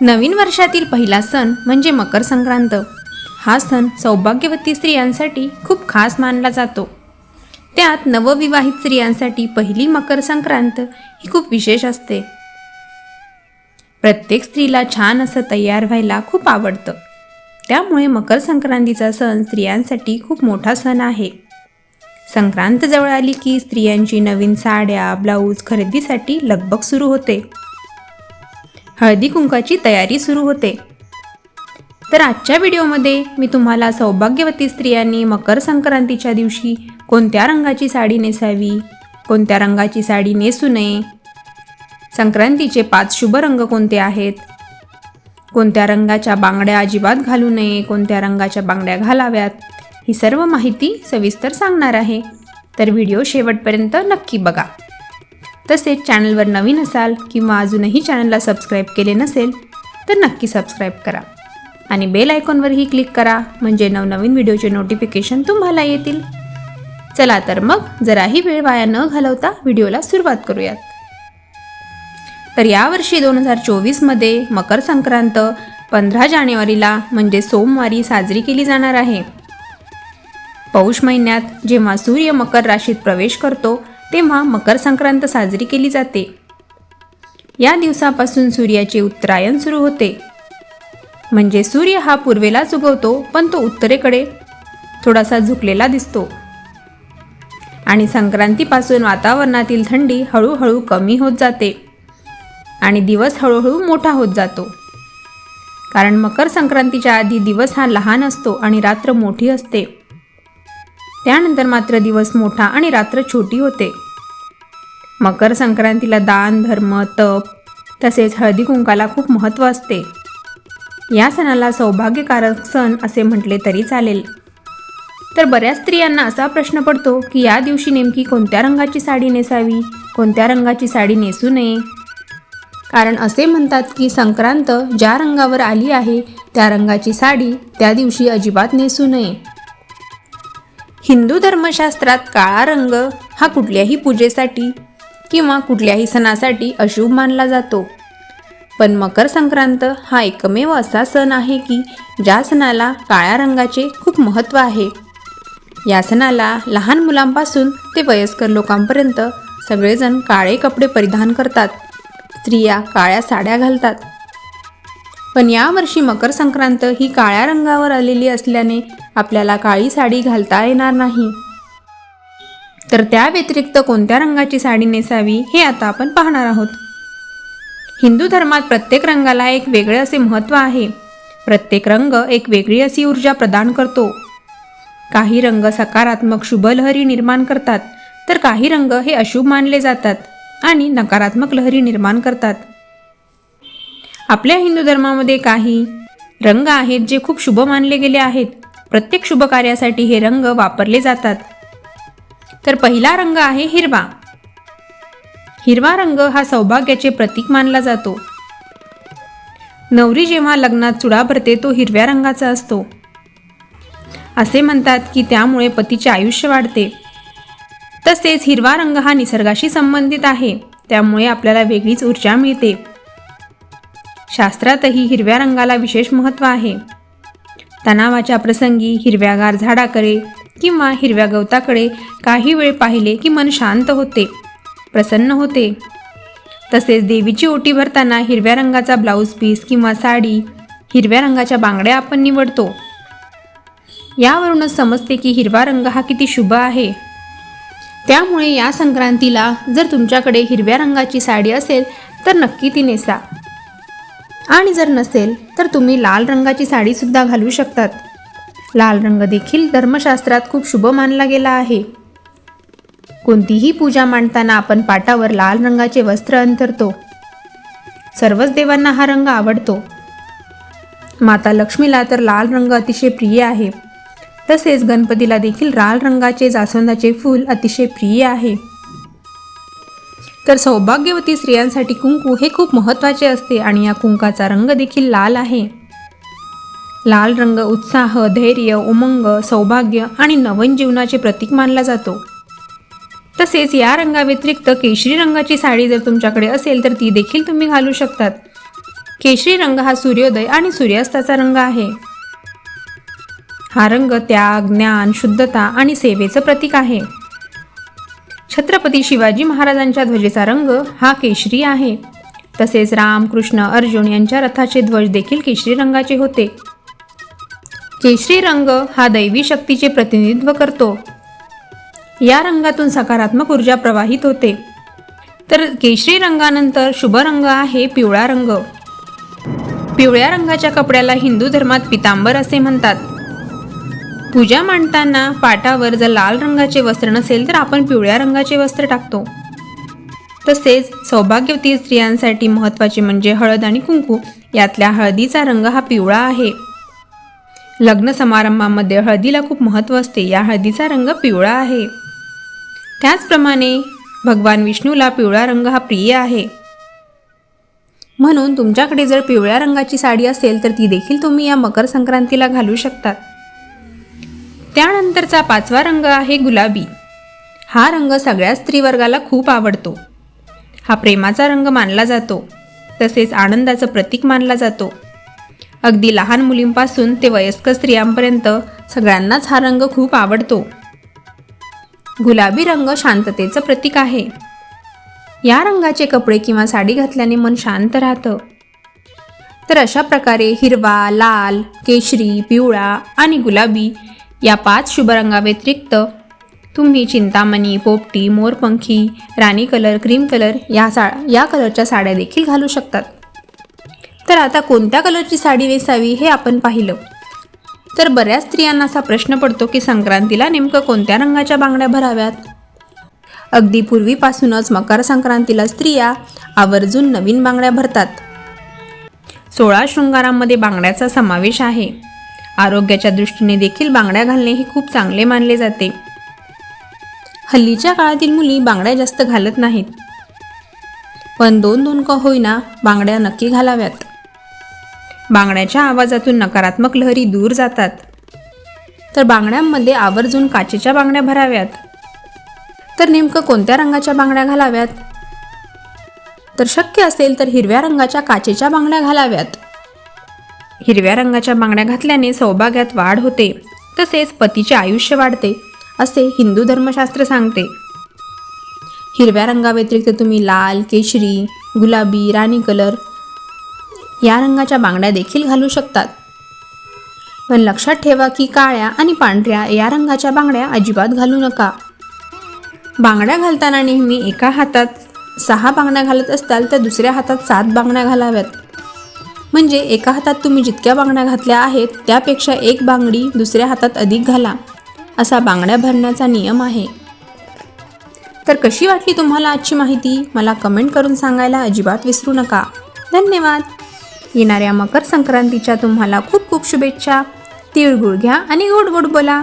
नवीन वर्षातील पहिला सण म्हणजे मकर संक्रांत. हा सण सौभाग्यवती स्त्रियांसाठी खूप खास मानला जातो. त्यात नवविवाहित स्त्रियांसाठी पहिली मकर संक्रांत ही खूप विशेष असते. प्रत्येक स्त्रीला छान असं तयार व्हायला खूप आवडतं. त्यामुळे मकर संक्रांतीचा सण स्त्रियांसाठी खूप मोठा सण आहे. संक्रांत जवळ आली की स्त्रियांची नवीन साड्या ब्लाऊज खरेदीसाठी लगबग सुरू होते. हळदी कुंकाची तयारी सुरू होते. तर आजच्या व्हिडिओमध्ये मी तुम्हाला सौभाग्यवती स्त्रियांनी मकर संक्रांतीच्या दिवशी कोणत्या रंगाची साडी नेसावी कोणत्या रंगाची साडी नेसू नये संक्रांतीचे पाच शुभ रंग कोणते आहेत कोणत्या रंगाच्या बांगड्या अजिबात घालू नये कोणत्या रंगाच्या बांगड्या घालाव्यात ही सर्व माहिती सविस्तर सांगणार आहे. तर व्हिडिओ शेवटपर्यंत नक्की बघा. तसेच चॅनलवर नवीन असाल किंवा अजूनही चॅनलला सबस्क्राईब केले नसेल तर नक्की सबस्क्राईब करा. आणि बेल आयकॉनवरही क्लिक करा म्हणजे नवनवीन व्हिडिओचे नोटिफिकेशन तुम्हाला येतील. चला तर मग जराही वेळ वाया न घालवता व्हिडिओला सुरुवात करूयात. तर यावर्षी दोन हजार चोवीसमध्ये मकर संक्रांत पंधरा जानेवारीला म्हणजे सोमवारी साजरी केली जाणार आहे. पौष महिन्यात जेव्हा सूर्य मकर राशीत प्रवेश करतो तेव्हा मकर संक्रांत साजरी केली जाते. या दिवसापासून सूर्याचे उत्तरायण सुरू होते. म्हणजे सूर्य हा पूर्वेलाच उगवतो पण तो उत्तरेकडे थोडासा झुकलेला दिसतो. आणि संक्रांतीपासून वातावरणातील थंडी हळूहळू कमी होत जाते. आणि दिवस हळूहळू मोठा होत जातो. कारण मकर संक्रांतीच्या आधी दिवस हा लहान असतो आणि रात्र मोठी असते. त्यानंतर मात्र दिवस मोठा आणि रात्र छोटी होते. मकर संक्रांतीला दान धर्म तप तसेच हळदी कुंकाला खूप महत्त्व असते. या सणाला सौभाग्यकारक सण असे म्हटले तरी चालेल. तर बऱ्याच स्त्रियांना असा प्रश्न पडतो की या दिवशी नेमकी कोणत्या रंगाची साडी नेसावी कोणत्या रंगाची साडी नेसू नये? कारण असे म्हणतात की संक्रांत ज्या रंगावर आली आहे त्या रंगाची साडी त्या दिवशी अजिबात नेसू नये. हिंदू धर्मशास्त्रात काळा रंग हा कुठल्याही पूजेसाठी किंवा कुठल्याही सणासाठी अशुभ मानला जातो. पण मकर संक्रांत हा एकमेव असा सण आहे की ज्या सणाला काळ्या रंगाचे खूप महत्त्व आहे. या सणाला लहान मुलांपासून ते वयस्कर लोकांपर्यंत सगळेजण काळे कपडे परिधान करतात. स्त्रिया काळ्या साड्या घालतात. पण यावर्षी मकर संक्रांत ही काळ्या रंगावर आलेली असल्याने आपल्याला काळी साडी घालता येणार नाही. तर त्या व्यतिरिक्त कोणत्या रंगाची साडी नेसावी हे आता आपण पाहणार आहोत. हिंदू धर्मात प्रत्येक रंगाला एक वेगळे असे महत्त्व आहे. प्रत्येक रंग एक वेगळी अशी ऊर्जा प्रदान करतो. काही रंग सकारात्मक शुभ लहरी निर्माण करतात तर काही रंग हे अशुभ मानले जातात आणि नकारात्मक लहरी निर्माण करतात. आपल्या हिंदू धर्मामध्ये काही रंग आहेत जे खूप शुभ मानले गेले आहेत. प्रत्येक शुभ कार्यासाठी हे रंग वापरले जातात. तर पहिला रंग आहे हिरवा. हिरवा रंग हा सौभाग्याचे प्रतीक मानला जातो. नवरी जेव्हा लग्नात चुडा भरते तो हिरव्या रंगाचा असतो. असे म्हणतात की त्यामुळे पतीचे आयुष्य वाढते. तसेच हिरवा रंग हा निसर्गाशी संबंधित आहे त्यामुळे आपल्याला वेगळीच ऊर्जा मिळते. शास्त्रातही हिरव्या रंगाला विशेष महत्त्व आहे. तणावाच्या प्रसंगी हिरव्यागार झाडाकडे किंवा हिरव्या गवताकडे काही वेळ पाहिले की मन शांत होते प्रसन्न होते. तसेच देवीची ओटी भरताना हिरव्या रंगाचा ब्लाऊज पीस किंवा साडी हिरव्या रंगाच्या बांगड्या आपण निवडतो. यावरूनच समजते की हिरवा रंग हा किती शुभ आहे. त्यामुळे या संक्रांतीला जर तुमच्याकडे हिरव्या रंगाची साडी असेल तर नक्की ती नेसा. आणि जर नसेल तर तुम्ही लाल रंगाची साडीसुद्धा घालू शकतात. लाल रंग देखील धर्मशास्त्रात खूप शुभ मानला गेला आहे. कोणतीही पूजा मांडताना आपण पाटावर लाल रंगाचे वस्त्र अंतरतो सर्वच देवांना हा रंग आवडतो. माता लक्ष्मीला तर लाल रंग अतिशय प्रिय आहे. तसेच गणपतीला देखील लाल रंगाचे जास्वंदाचे फूल अतिशय प्रिय आहे. तर सौभाग्यवती स्त्रियांसाठी कुंकू हे खूप महत्त्वाचे असते आणि या कुंकाचा रंग देखील लाल आहे. लाल रंग उत्साह धैर्य उमंग सौभाग्य आणि नवीन जीवनाचे प्रतीक मानला जातो. तसेच या रंगाव्यतिरिक्त केशरी रंगाची साडी जर तुमच्याकडे असेल तर ती देखील तुम्ही घालू शकतात. केशरी रंग हा सूर्योदय आणि सूर्यास्ताचा रंग आहे. हा रंग त्याग ज्ञान शुद्धता आणि सेवेचं प्रतीक आहे. छत्रपती शिवाजी महाराजांच्या ध्वजेचा रंग हा केशरी आहे. तसेच राम कृष्ण अर्जुन यांच्या रथाचे ध्वज देखील केशरी रंगाचे होते. केशरी रंग हा दैवी शक्तीचे प्रतिनिधित्व करतो. या रंगातून सकारात्मक ऊर्जा प्रवाहित होते. तर केशरी रंगानंतर शुभ रंग आहे पिवळा रंग. पिवळ्या रंगाच्या कपड्याला हिंदू धर्मात पितांबर असे म्हणतात. पूजा मांडताना पाटावर जर लाल रंगाचे वस्त्र नसेल तर आपण पिवळ्या रंगाचे वस्त्र टाकतो. तसेच सौभाग्यवती स्त्रियांसाठी महत्त्वाचे म्हणजे हळद आणि कुंकू. यातल्या हळदीचा रंग हा पिवळा आहे. लग्न समारंभामध्ये हळदीला खूप महत्त्व असते. या हळदीचा रंग पिवळा आहे. त्याचप्रमाणे भगवान विष्णूला पिवळा रंग हा प्रिय आहे. म्हणून तुमच्याकडे जर पिवळ्या रंगाची साडी असेल तर ती देखील तुम्ही या मकर संक्रांतीला घालू शकतात. त्यानंतरचा पाचवा रंग आहे गुलाबी. हा रंग सगळ्या स्त्रीवर्गाला खूप आवडतो. हा प्रेमाचा रंग मानला जातो. तसेच आनंदाचं प्रतीक मानला जातो. अगदी लहान मुलींपासून ते वयस्क स्त्रियांपर्यंत सगळ्यांनाच हा रंग खूप आवडतो. गुलाबी रंग शांततेचं प्रतीक आहे. या रंगाचे कपडे किंवा साडी घातल्याने मन शांत राहतं. तर अशा प्रकारे हिरवा लाल केशरी पिवळा आणि गुलाबी या पाच शुभ रंगाव्यतिरिक्त तुम्ही चिंतामणी पोपटी मोरपंखी राणी कलर क्रीम कलर या सा या कलरच्या साड्या देखील घालू शकतात. तर आता कोणत्या कलरची साडी नेसावी हे आपण पाहिलं. तर बऱ्याच स्त्रियांना असा प्रश्न पडतो की संक्रांतीला नेमकं कोणत्या रंगाच्या बांगड्या भराव्यात? अगदी पूर्वीपासूनच मकर संक्रांतीला स्त्रिया आवर्जून नवीन बांगड्या भरतात. सोळा शृंगारामध्ये बांगड्याचा समावेश आहे. आरोग्याच्या दृष्टीने देखील बांगड्या घालणे हे खूप चांगले मानले जाते. हल्लीच्या काळातील मुली बांगड्या जास्त घालत नाहीत. पण दोन दोन का होईना बांगड्या नक्की घालाव्यात. बांगड्याच्या आवाजातून नकारात्मक लहरी दूर जातात. तर बांगड्यांमध्ये आवर्जून काचेच्या बांगड्या भराव्यात. तर नेमकं कोणत्या रंगाच्या बांगड्या घालाव्यात? तर शक्य असेल तर हिरव्या रंगाच्या काचेच्या बांगड्या घालाव्यात. हिरव्या रंगाच्या बांगड्या घातल्याने सौभाग्यात वाढ होते. तसेच पतीचे आयुष्य वाढते असे हिंदू धर्मशास्त्र सांगते. हिरव्या रंगाव्यतिरिक्त तुम्ही लाल केशरी गुलाबी राणी कलर या रंगाच्या बांगड्या देखील घालू शकतात. पण लक्षात ठेवा की काळ्या आणि पांढऱ्या या रंगाच्या बांगड्या अजिबात घालू नका. बांगड्या घालताना नेहमी एका हातात सहा बांगड्या घालत असताल तर दुसऱ्या हातात सात बांगड्या घालाव्यात. म्हणजे एका हातात तुम्ही जितक्या बांगड्या घातल्या आहेत त्यापेक्षा एक बांगडी दुसऱ्या हातात अधिक घाला. असा बांगड्या भरण्याचा नियम आहे. तर कशी वाटली तुम्हाला आजची माहिती? मला कमेंट करून सांगायला अजिबात विसरू नका. धन्यवाद! येणाऱ्या मकर संक्रांतीच्या तुम्हाला खूप खूप शुभेच्छा. तिळगुळ घ्या आणि गोड गोड बोला.